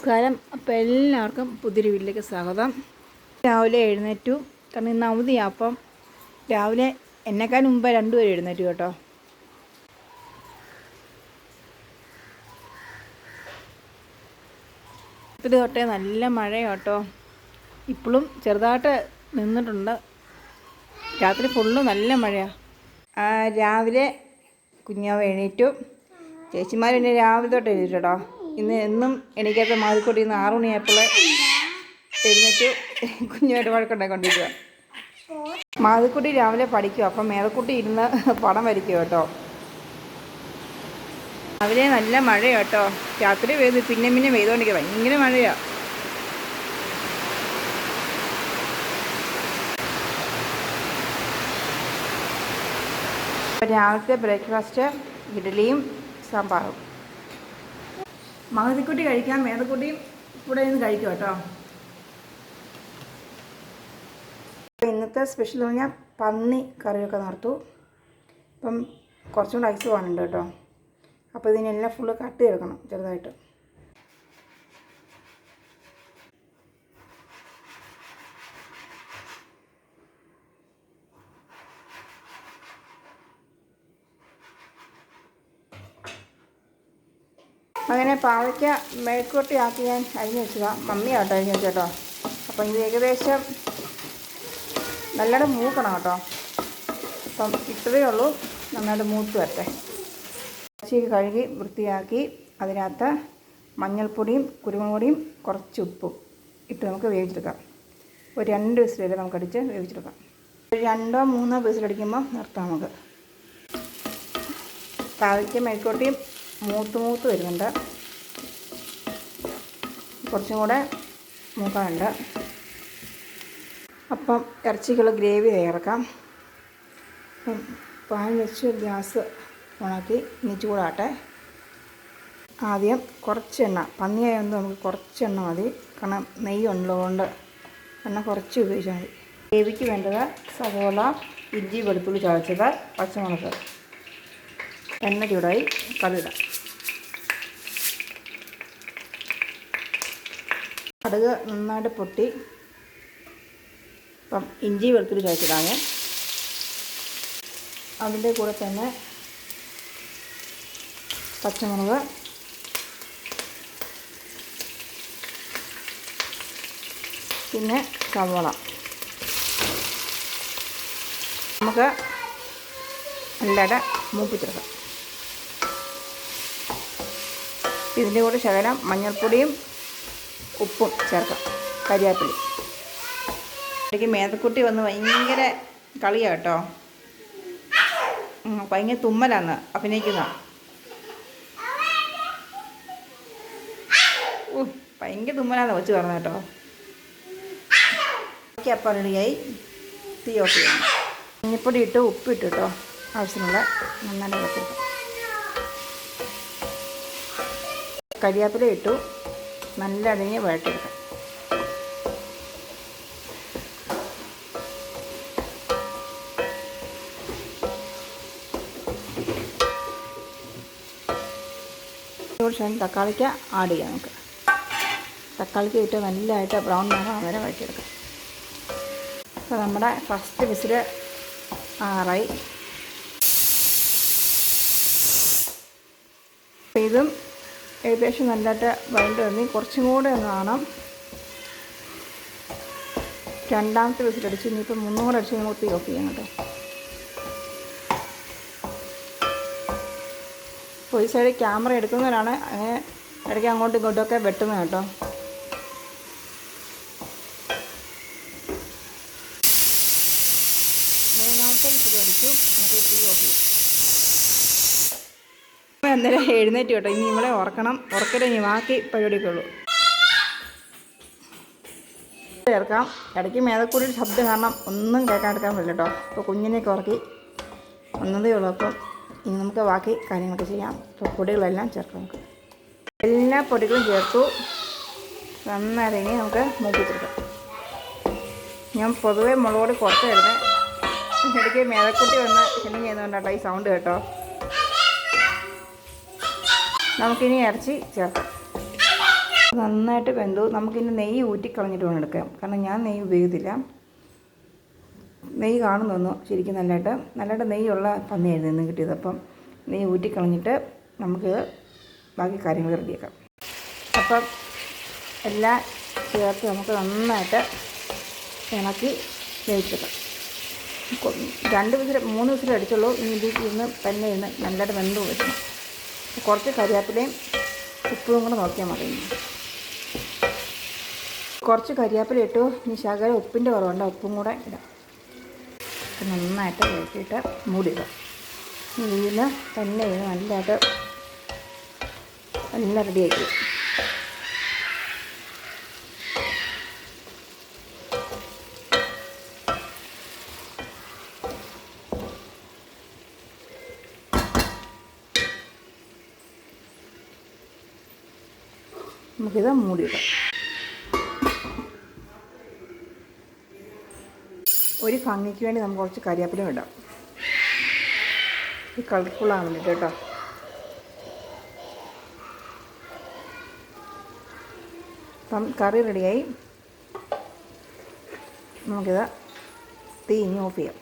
നമസ്കാരം. അപ്പോൾ എല്ലാവർക്കും പുതിയൊരു വീട്ടിലേക്ക് സ്വാഗതം. രാവിലെ എഴുന്നേറ്റു. കാരണം ഇന്ന് അവധിയാണ് അപ്പം രാവിലെ എന്നെക്കാൾ മുമ്പ് രണ്ടുപേരും എഴുന്നേറ്റു കേട്ടോ. ഇത് തൊട്ടേ നല്ല മഴ കേട്ടോ. ഇപ്പോഴും ചെറുതായിട്ട് നിന്നിട്ടുണ്ട്. രാത്രി ഫുള്ളും നല്ല മഴയാണ് രാവിലെ കുഞ്ഞാവ് എഴുന്നേറ്റു ചേച്ചിമാർ എന്നെ രാവിലെ തൊട്ട് എഴുന്നേറ്റു കേട്ടോ. ഇന്ന് എന്നും എണീക്കാത്ത മാതിക്കൊട്ടി ഇന്ന് ആറു മണിയായപ്പോൾ എഴുന്നേറ്റ് കുഞ്ഞുമായിട്ട് വഴക്കുണ്ടായിക്കൊണ്ടിരിക്കുക മാതിക്കുട്ടി രാവിലെ പഠിക്കും അപ്പം മേതക്കുട്ടി ഇരുന്ന് പടം വരയ്ക്കും കേട്ടോ. രാവിലെ നല്ല മഴയാണ് കേട്ടോ. രാത്രി പെയ്ത് പിന്നെ പിന്നെ പെയ്തുകൊണ്ടിരിക്കുക ഭയങ്കര മഴയാണ് രാവിലത്തെ ബ്രേക്ക്ഫാസ്റ്റ് ഇഡ്ഡലിയും സാമ്പാറും. മകതിക്കുട്ടി കഴിക്കാൻ മേതക്കുട്ടിയും ഇവിടെ നിന്ന് കഴിക്കും കേട്ടോ. ഇന്നത്തെ സ്പെഷ്യൽ എന്ന് പറഞ്ഞാൽ പന്നി കറിയൊക്കെ നടത്തു. ഇപ്പം കുറച്ചും കൂടെ ഐസ് വേണുണ്ട് കേട്ടോ. അപ്പോൾ ഇതിനെല്ലാം ഫുള്ള് കട്ട് ചെയ്തെടുക്കണം ചെറുതായിട്ട്. അങ്ങനെ പാവയ്ക്ക മെഴുക്കുവട്ടി ആക്കി ഞാൻ അരിഞ്ഞ് വെച്ചതാണ് അരിഞ്ഞ് വെച്ചേട്ടോ. അപ്പം ഇത് ഏകദേശം നല്ലോണം മൂക്കണം കേട്ടോ. അപ്പം ഇത്രയേ ഉള്ളൂ. നന്നായിട്ട് മൂത്ത് വരട്ടെ. ഇറച്ചി കഴുകി വൃത്തിയാക്കി അതിനകത്ത് മഞ്ഞൾപ്പൊടിയും കുരുമുളക് പൊടിയും കുറച്ച് ഉപ്പും ഇട്ട് നമുക്ക് വേവിച്ചെടുക്കാം. ഒരു രണ്ട് വിസിൽ നമുക്ക് അടിച്ച് വേവിച്ചെടുക്കാം. ഒരു രണ്ടോ മൂന്നോ വിസിലടിക്കുമ്പോൾ നിർത്താം നമുക്ക്. പാവയ്ക്ക മെഴുക്കോട്ടിയും മൂത്ത് മൂത്ത് വരുന്നുണ്ട്. കുറച്ചും കൂടെ മൂക്കാനുണ്ട് അപ്പം ഇറച്ചിക്കുള്ള ഗ്രേവി തയ്യാറാക്കാം. അപ്പം പാൻ വെച്ച് ഗ്യാസ് ഓണാക്കി ഇനി ചൂടാട്ടെ ആദ്യം കുറച്ച് എണ്ണ പന്നിയായതുകൊണ്ട് നമുക്ക് കുറച്ച് എണ്ണ മതി. കാരണം നെയ്യ് ഉള്ളതുകൊണ്ട് എണ്ണ കുറച്ച് ഉപയോഗിച്ചാൽ മതി. ഗ്രേവിക്ക് വേണ്ടത് സവോള ഇഞ്ചി വെളുത്തുള്ളി ചതച്ചത് പച്ചമുളക്. എണ്ണ ചൂടായി കടുകിടാം. കടുക് നന്നായിട്ട് പൊട്ടി. ഇപ്പം ഇഞ്ചി വെളുത്തുള്ളി ചതച്ചിടാമേ അതിന്റെ കൂടെ തന്നെ പച്ചമുളക്. പിന്നെ സവോള. നമുക്ക് നല്ലട മൂപ്പിച്ചെടുക്കാം. ഇതിന്റെ കൂടെ ശകലം മഞ്ഞൾപ്പൊടിയും ഉപ്പും ചേർക്കാം. കരിയാപ്പിലി എനിക്ക് മേതക്കുട്ടി വന്ന് ഭയങ്കര കളിയാണ് കേട്ടോ. ഭയങ്കര തുമ്മലാന്ന് അഭിനയിക്കുന്ന. ഭയങ്കര തുമ്മലാന്ന് വെച്ച് പറഞ്ഞു കേട്ടോ. അപ്പം തീ ഓഫ് ചെയ്യണം. മഞ്ഞപ്പൊടി ഇട്ട് ഉപ്പിട്ട് കേട്ടോ. ആവശ്യമുള്ള നന്നായിട്ട് കരിയാപ്പില ഇട്ടു. നല്ല അതിനെ വഴട്ടെടുക്കാം കുറച്ച് തക്കാളിക്ക് ആഡ് ചെയ്യാം നമുക്ക്. തക്കാളിക്ക് ഇട്ട് നല്ലതായിട്ട് ബ്രൗൺ നിറം അങ്ങനെ വഴറ്റിയെടുക്കാം. അപ്പോൾ നമ്മുടെ ഫസ്റ്റ് വിസിൽ ആറായി ഇതും ഏകദേശം നല്ലതായിട്ട് വഴണ്ട് വന്നി കുറച്ചും കൂടെ ഒന്ന് കാണാം. രണ്ടാമത്തെ വിസിലടിച്ച് ഇനിയിപ്പോൾ മുന്നൂറ് അടിച്ച് നമുക്ക് തീ ഓഫ് ചെയ്യാം കേട്ടോ. അപ്പോൾ ഈ സൈഡ് ക്യാമറ എടുക്കുന്നവരാണ് അങ്ങനെ ഇടയ്ക്ക് അങ്ങോട്ടും ഒക്കെ വെട്ടുന്നത് കേട്ടോ. മൂന്നാമത്തെ വിസിൽ അടിച്ചു. നമുക്ക് തീ ഓഫ് ചെയ്യാം അന്നേരം എഴുന്നേറ്റ് കേട്ടോ. ഇനി ഇവളെ ഉറക്കണം ഉറക്കരുത് ഇനി ബാക്കി പരിപാടിക്കുള്ളൂ ചേർക്കാം. ഇടയ്ക്ക് മേതക്കൂടി ഒരു ശബ്ദം കാരണം ഒന്നും കേൾക്കാൻ എടുക്കാൻ പറ്റില്ല കേട്ടോ. അപ്പോൾ കുഞ്ഞിനെയൊക്കെ ഉറക്കി ഒന്നതേ ഉള്ളൂ. അപ്പം ഇനി നമുക്ക് ബാക്കി കാര്യങ്ങളൊക്കെ ചെയ്യാം. അപ്പോൾ പൊടികളെല്ലാം ചേർക്കാം നമുക്ക്. എല്ലാ പൊടികളും ചേർത്തു. നന്നായിട്ട് ഇനി നമുക്ക് കൊടുക്കാം. ഞാൻ പൊതുവേ മുളക് കുറച്ചായിരുന്നു ഇടയ്ക്ക് മേതക്കുട്ടി വന്ന് ക്ഷണിങ് ചെയ്യുന്നതുകൊണ്ടാട്ടോ ഈ സൗണ്ട് കേട്ടോ. നമുക്കിനി ഇറച്ചി ചേർക്കാം. നന്നായിട്ട് വെന്തു. നമുക്കിനി നെയ്യ് ഊറ്റിക്കളഞ്ഞിട്ട് വേണം എടുക്കാം കാരണം ഞാൻ നെയ്യ് ഉപയോഗിക്കത്തില്ല. നെയ്യ് കാണുന്നു ശരിക്കും നല്ലതായിട്ട്. നല്ലതായിട്ട് നെയ്യുള്ള പന്നിയായിരുന്നു ഇന്ന് കിട്ടിയത്. അപ്പം നെയ്യ് ഊറ്റിക്കളഞ്ഞിട്ട് നമുക്ക് ബാക്കി കാര്യങ്ങൾ റെഡിയാക്കാം. അപ്പം എല്ലാം ചേർത്ത് നമുക്ക് നന്നായിട്ട് ഇണക്കി വേവിച്ചെടുക്കാം. രണ്ട് വിസിൽ മൂന്ന് വിസിൽ അടിച്ചുള്ളൂ. ഇനി ഇത് ഇന്ന് തന്നെ ഇന്ന് നല്ലതായിട്ട് വെന്ത് വയ്ക്കണം കുറച്ച് കരിയാപ്പിലയും ഉപ്പും കൂടെ നോക്കിയാൽ മതി. കുറച്ച് കരിയാപ്പില ഇട്ടു. ഇനി ശകലം ഉപ്പിന്റെ കുറവുണ്ട്. ഉപ്പും കൂടെ ഇടാം. നന്നായിട്ട് ഇളക്കിയിട്ട് മൂടിയിടാം. ഇതിൽ തന്നെ നല്ലതായിട്ട് എല്ലാം റെഡിയാക്കി നമുക്കിത് മൂടിയിടാം. ഒരു ഭംഗിക്ക് വേണ്ടി നമുക്ക് കുറച്ച് കരിയാപ്പിലും ഇടാം. ഈ കളർഫുള്ളാണ് വേണ്ടിയിട്ട് കേട്ടോ. അപ്പം കറി റെഡിയായി. നമുക്കിത് തീ ഇനി ഓഫ് ചെയ്യാം.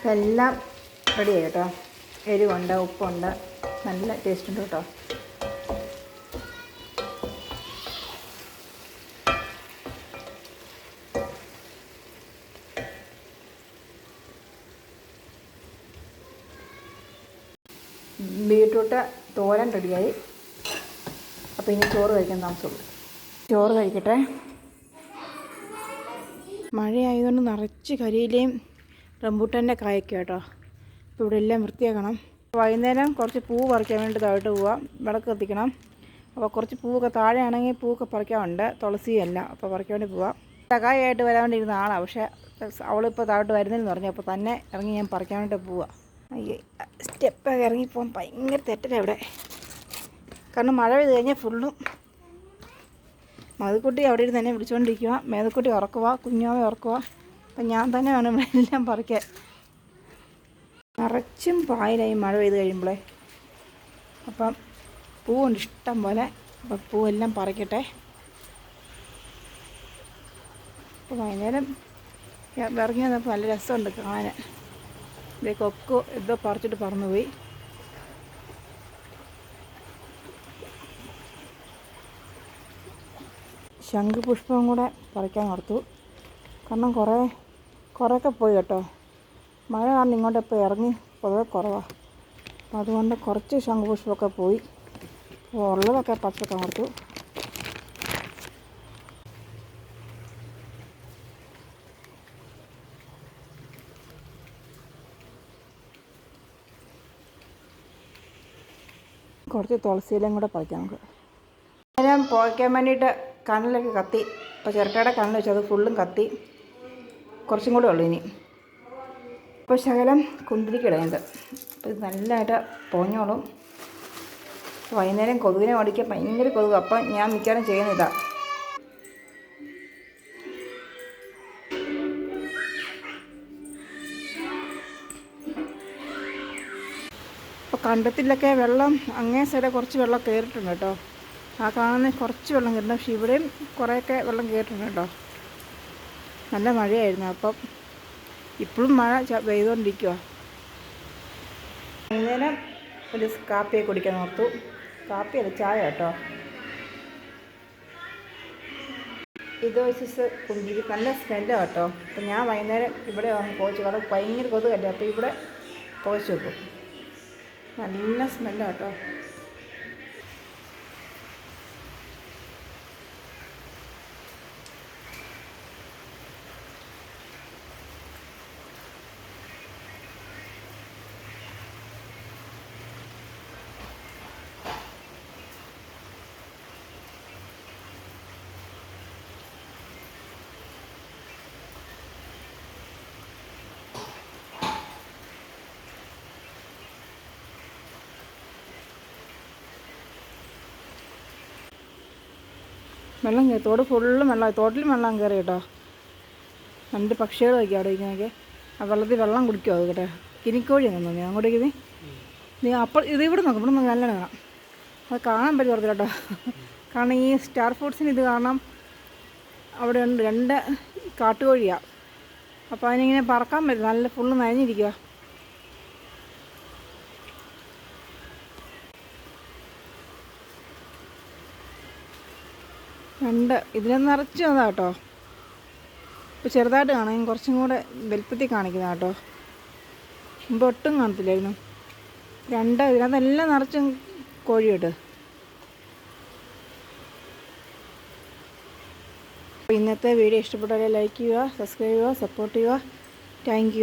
ഇതെല്ലാം റെഡിയായി കേട്ടോ. എരിവുണ്ട് ഉപ്പുണ്ട്. നല്ല ടേസ്റ്റ് ഉണ്ട് കേട്ടോ. ബീട്രൂട്ട് തോരൻ റെഡിയായി. അപ്പോൾ ഇനി ചോറ് കഴിക്കാൻ താമസമുള്ളൂ ചോറ് കഴിക്കട്ടെ. മഴയായതുകൊണ്ട് നിറച്ച് കരിയിലേയും റംബൂട്ടന്റെ കായൊക്കെ കേട്ടോ. ഇവിടെ എല്ലാം വൃത്തിയാക്കണം. വൈകുന്നേരം കുറച്ച് പൂ പറിക്കാൻ വേണ്ടി പോവാം. വിളക്ക് കത്തിക്കണം. അപ്പോൾ കുറച്ച് പൂവൊക്കെ താഴെയാണെങ്കിൽ പൂവൊക്കെ പറിക്കാനുണ്ട്. തുളസിയല്ല. അപ്പോൾ പറിക്കാൻ വേണ്ടി പോവാം. സഹായമായിട്ട് വരാൻ വേണ്ടിയിരുന്ന ആളാണ് പക്ഷേ അവളിപ്പോൾ താഴോട്ട് വരുന്നില്ലെന്ന് പറഞ്ഞു. അപ്പോൾ തന്നെ ഇറങ്ങി ഞാൻ പറിക്കാൻ വേണ്ടി പോവാം. അയ്യേ സ്റ്റെപ്പൊക്കെ ഇറങ്ങിപ്പോകാൻ ഭയങ്കര തെറ്റല്ലേ ഇവിടെ? കാരണം മഴ പെയ്ത് കഴിഞ്ഞാൽ ഫുള്ളും മധുക്കുട്ടി അവിടെ ഇരുന്ന് തന്നെ വിളിച്ചുകൊണ്ടിരിക്കുക മേതക്കുട്ടി ഉറക്കുക കുഞ്ഞാവെ ഉറക്കുക അപ്പം ഞാൻ തന്നെ വേണം ഇവിടെ എല്ലാം പറിക്കാൻ നിറച്ചും പായലായി മഴ പെയ്ത് കഴിയുമ്പോഴേ അപ്പം പൂവുണ്ട് ഇഷ്ടം പോലെ. അപ്പം പൂവെല്ലാം പറിക്കട്ടെ. അപ്പോൾ വൈകുന്നേരം ഇറങ്ങി വന്നപ്പോൾ നല്ല രസമുണ്ട് കാണാൻ. ഇതേ കൊക്കോ എന്തോ പറിച്ചിട്ട് പറന്നുപോയി. ശംഖുപുഷ്പം കൂടെ പറിക്കാൻ ഓർത്തു. കാരണം കുറേ കുറേയൊക്കെ പോയി കേട്ടോ. മഴ കാരണം ഇങ്ങോട്ട് ഇപ്പോൾ ഇറങ്ങി പൊതുവെ കുറവാണ് അപ്പോൾ അതുകൊണ്ട് കുറച്ച് ശംഖുപുഷ്പമൊക്കെ പോയി. ഉള്ളതൊക്കെ പച്ച ഓർത്തു കുറച്ച് തുളസിയിലും കൂടെ പറിക്കാം നമുക്ക്. ഞാൻ പോയിക്കാൻ വേണ്ടിയിട്ട് കണ്ണിലൊക്കെ കത്തി. ഇപ്പോൾ ചിരട്ടയുടെ കണ്ണിൽ വെച്ചത് ഫുള്ളും കത്തി. കുറച്ചും കൂടെ ഉള്ളൂ ഇനി. ഇപ്പോൾ ശകലം കുന്തിരിക്കിടയുണ്ട് അപ്പോൾ ഇത് നല്ലതായിട്ട് പൊഞ്ഞോളും വൈകുന്നേരം കൊതുകിനെ ഓടിക്കാൻ ഭയങ്കര കൊതുക്. അപ്പം ഞാൻ മിക്കവാറും ചെയ്യുന്ന ഇതാ. അപ്പോൾ കണ്ടത്തിലൊക്കെ വെള്ളം അങ്ങേ സൈഡ് കുറച്ച് വെള്ളം കയറിയിട്ടുണ്ട് കേട്ടോ. ആ കാണുന്ന കുറച്ച് വെള്ളം കയറുന്നു പക്ഷെ ഇവിടെയും കുറേയൊക്കെ വെള്ളം കയറിയിട്ടുണ്ട് കേട്ടോ. നല്ല മഴയായിരുന്നു അപ്പം. ഇപ്പോഴും മഴ പെയ്തുകൊണ്ടിരിക്കുക വൈകുന്നേരം ഒരു കാപ്പിയെ കുടിക്കാൻ ഓർത്തു. കാപ്പിയല്ല ചായ കേട്ടോ. ഇത് വെച്ച് കുഞ്ചിരി നല്ല സ്മെല്ലാണ് കേട്ടോ. അപ്പം ഞാൻ വൈകുന്നേരം ഇവിടെ പോയിച്ചു കാരണം ഭയങ്കര കൊതുകല്ലേ അപ്പോൾ ഇവിടെ പോയിച്ചു വെക്കും. നല്ല സ്മെല്ലാണ് കേട്ടോ. വെള്ളം കയറി തോട് ഫുള്ളും വെള്ളം തോട്ടിലും വെള്ളം കയറി കേട്ടോ രണ്ട് പക്ഷികൾ വയ്ക്കുക അവിടെ ഇരിക്കുന്നതൊക്കെ. ആ വെള്ളത്തിൽ വെള്ളം കുടിക്കുമോ അത് കേട്ടോ. കിനിക്കോഴി നീ അങ്ങോട്ടേക്ക് നീ നീ അപ്പോൾ ഇത് ഇവിടെ നോക്കും. ഇവിടെ നോക്കാം. നല്ലോണം കാണാം. അത് കാണാൻ പറ്റും ഓർത്തില്ല കേട്ടോ. കാരണം ഈ സ്റ്റാർ ഫുഡ്സിന് ഇത് കാണാം അവിടെ ഉണ്ട് രണ്ട് കാട്ടുകോഴിയാണ് അപ്പോൾ അതിനിങ്ങനെ പറക്കാൻ പറ്റും നല്ല ഫുള്ള് നനഞ്ഞിരിക്കുക രണ്ട്. ഇതിനെ നിറച്ച് വന്നതാ കേട്ടോ ഇപ്പോൾ ചെറുതായിട്ട് കാണാം കുറച്ചും കൂടെ വലുപ്പത്തിൽ കാണിക്കുന്ന കേട്ടോ മുമ്പ് ഒട്ടും കാണത്തില്ലായിരുന്നു. രണ്ട് ഇതിനകത്തെല്ലാം നിറച്ചും കോഴിയുണ്ട്. അപ്പോൾ ഇന്നത്തെ വീഡിയോ ഇഷ്ടപ്പെട്ടാൽ ലൈക്ക് ചെയ്യുക സബ്സ്ക്രൈബ് ചെയ്യുക സപ്പോർട്ട് ചെയ്യുക. താങ്ക്